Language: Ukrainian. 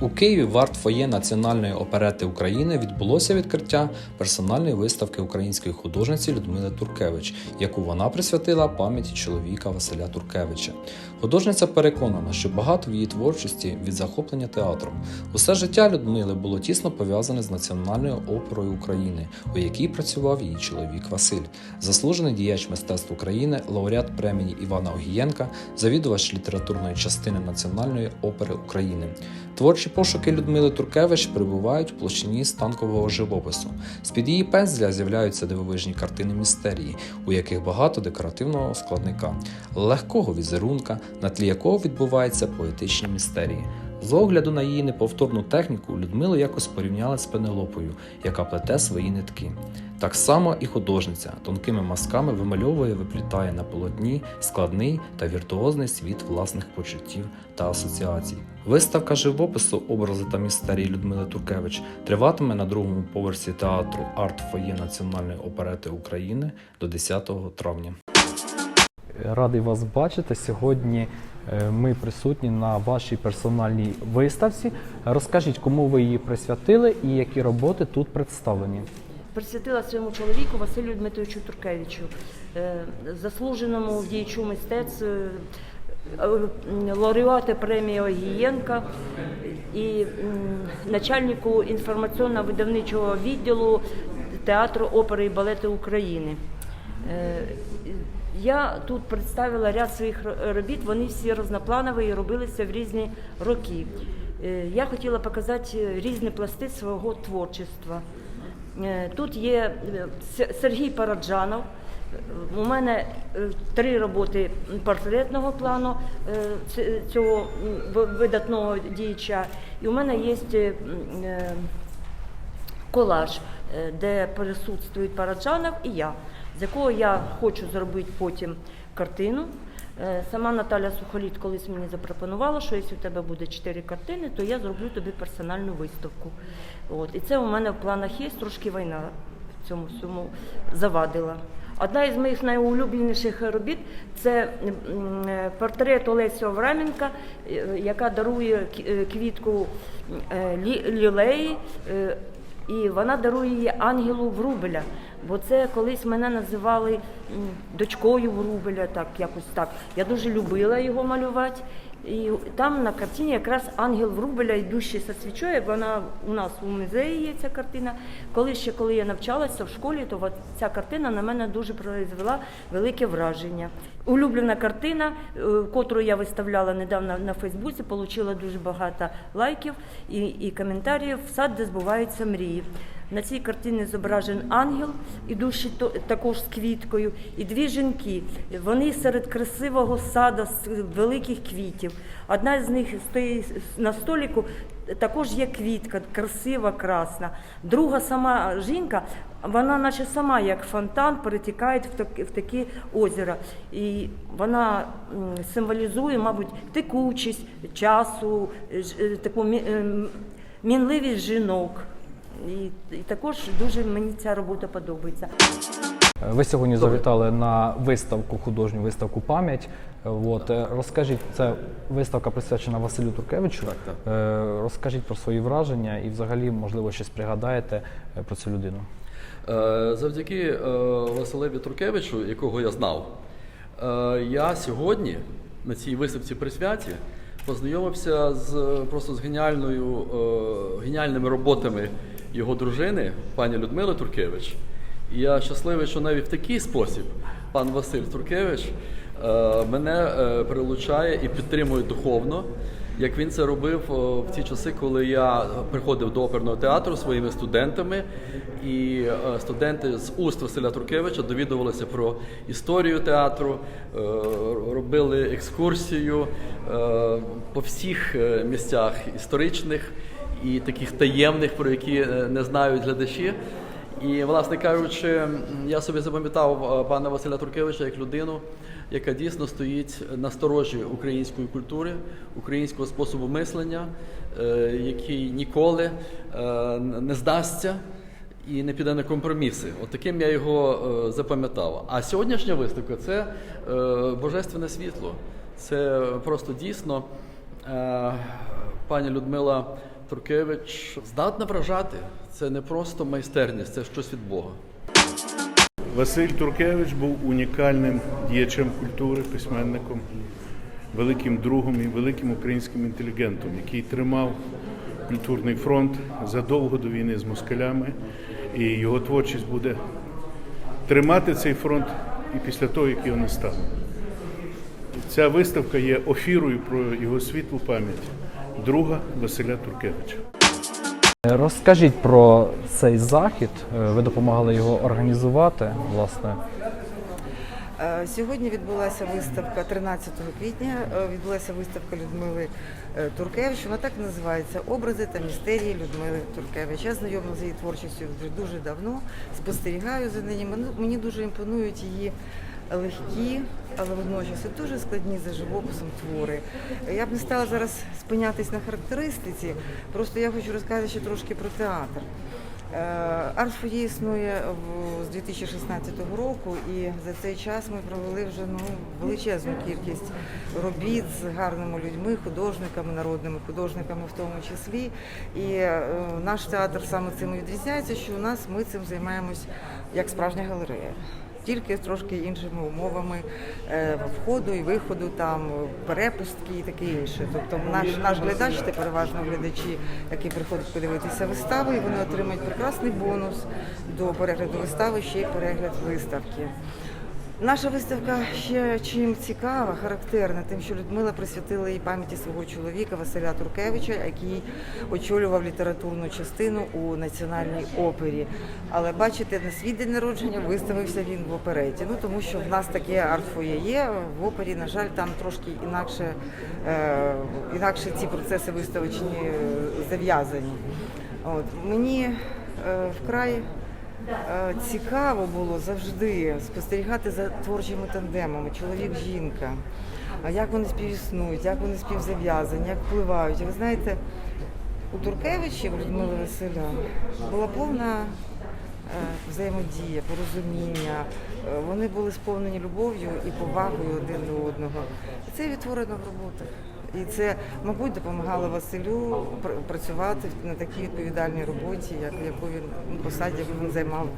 У Києві в арт-фоє Національної оперети України відбулося відкриття персональної виставки української художниці Людмили Туркевич, яку вона присвятила пам'яті чоловіка Василя Туркевича. Художниця переконана, що багато в її творчості від захоплення театром. Усе життя Людмили було тісно пов'язане з Національною оперою України, у якій працював її чоловік Василь, заслужений діяч мистецтв України, лауреат премії Івана Огієнка, завідувач літературної частини Національної опери України. Творчі пошуки Людмили Туркевич перебувають в площині станкового живопису. З-під її пензля з'являються дивовижні картини містерії, у яких багато декоративного складника, легкого візерунка, на тлі якого відбуваються поетичні містерії. З огляду на її неповторну техніку Людмилу якось порівняли з Пенелопою, яка плете свої нитки. Так само і художниця тонкими мазками вимальовує, виплітає на полотні складний та віртуозний світ власних почуттів та асоціацій. Виставка живопису образи та містерії Людмили Туркевич триватиме на другому поверсі театру Арт-фоє Національної оперети України до 10 травня. Радий вас бачити. Сьогодні е, ми присутні на вашій персональній виставці. Розкажіть, кому ви її присвятили і які роботи тут представлені. присвятила своєму чоловіку Василю Дмитровичу Туркевичу, е, заслуженому діячу мистецтв, е, лауреату премії Огієнка і начальнику інформаційно-видавничого відділу театру опери і балету України. Е, Я тут представила ряд своїх робіт, вони всі різнопланові і робилися в різні роки. Е, Я хотіла показати різні пласти свого творчества. Е, Тут є е, Сергій Параджанов. У мене е, три роботи портретного плану е, цього видатного діяча. І у мене є е, е, колаж, е, де присутствують Параджанов і я, з якого я хочу зробити потім картину. Е, Сама Наталя Сухоліт колись мені запропонувала, що якщо у тебе буде чотири картини, то я зроблю тобі персональну виставку. От. І це у мене в планах є, трошки війна в цьому всьому завадила. Одна із моїх найулюбленіших робіт це е, портрет Олесі Овраменка, е, яка дарує квітку лі- лілеї. І вона дарує її ангелу Врубеля, бо це колись мене називали дочкою Врубеля, так якось так. Я дуже любила його малювати. І там на картині якраз ангел Врубеля, йдущий со свічою, вона у нас у музеї є ця картина. Коли ще коли я навчалася в школі, то ця картина на мене дуже произвела велике враження. Улюблена картина, е, котру я виставляла недавно на Фейсбуці, отримала дуже багато лайків і, і коментарів. Сад, де збуваються мрії. На цій картині зображен ангел, ідущий також з квіткою, і дві жінки. Вони серед красивого саду з великих квітів. Одна з них стоїть на століку, також є квітка, красива, красна. Друга сама жінка, вона наче сама як фонтан перетікає в таке озеро. І вона символізує, мабуть, текучість часу, е, таку мінливість жінок. І, і також дуже мені ця робота подобається. Ви сьогодні завітали на виставку, художню виставку пам'ять. От е, розкажіть, це виставка присвячена Василю Туркевичу. Так, так. Е, Розкажіть про свої враження і, взагалі, можливо, щось пригадаєте е, про цю людину. Е, Завдяки е, Василеві Туркевичу, якого я знав, е, я сьогодні на цій виставці при святі познайомився з просто з геніальною, е, геніальними роботами його дружини, пані Людмили Туркевич. І я щасливий, що навіть в такий спосіб пан Василь Туркевич е, мене е, прилучає і підтримує духовно. Як він це робив о, в ті часи, коли я приходив до оперного театру своїми студентами, і е, студенти з уст Василя Туркевича довідувалися про історію театру, е, робили екскурсію е, по всіх е, місцях історичних і таких таємних, про які е, не знають глядачі. І, власне кажучи, я собі запам'ятав е, пана Василя Туркевича як людину, яка дійсно стоїть на сторожі української культури, українського способу мислення, е, який ніколи не здасться і не піде на компроміси. От таким я його запам'ятав. А сьогоднішня виставка це божественне світло. Це просто дійсно. пані Людмила Туркевич здатна вражати. Це не просто майстерність, це щось від Бога. Василь Туркевич був унікальним діячем культури, письменником, великим другом і великим українським інтелігентом, який тримав культурний фронт задовго до війни з москалями, і його творчість буде тримати цей фронт і після того, як його не стане. Ця виставка є офірою про його світлу пам'ять друга Василя Туркевича. Розкажіть про цей захід. Е, Ви допомагали його організувати, власне. Е, Сьогодні відбулася виставка 13 квітня. е, Відбулася виставка Людмили Туркевич. Вона так і називається Образи та містерії Людмили Туркевич. Я знайома з її творчістю вже дуже давно. Спостерігаю за нею. Мені дуже імпонують її легкі, але водночас і дуже складні за живописом твори. Я б не стала зараз спинятись на характеристиці. Просто я хочу розказати ще трошки про театр. Е, Арт-фоє існує з 2016 року, і за цей час ми провели вже ну, величезну кількість робіт з гарними людьми, художниками, народними художниками в тому числі. І е, наш театр саме цим і відрізняється, що у нас ми цим займаємось як справжня галерея. Тільки з трошки іншими умовами е, входу і виходу, там перепустки і таке інше. Тобто наш наш глядач це переважно глядачі, які приходять подивитися вистави, і вони отримують прекрасний бонус до перегляду вистави, ще й перегляд виставки. Наша виставка ще чим цікава, характерна, тим, що Людмила присвятила їй пам'яті свого чоловіка Василя Туркевича, який очолював літературну частину у національній опері. Але бачите, на свій день народження виставився він в опереті. Ну тому що в нас таке артфоє є. В опері, на жаль, там трошки інакше, е, інакше ці процеси виставочні е, зав'язані. От мені е, вкрай Цікаво було завжди спостерігати за творчими тандемами, чоловік-жінка, як вони співіснують, як вони співзав'язані, як впливають. Ви знаєте, у Туркевичів Людмили Василя була повна е, взаємодія, порозуміння. Е, Вони були сповнені любов'ю і повагою один до одного. Це відтворено в роботах. І це, мабуть, допомагало Василю пр- працювати на такій відповідальній роботі, як яку він посаді, яку він займав.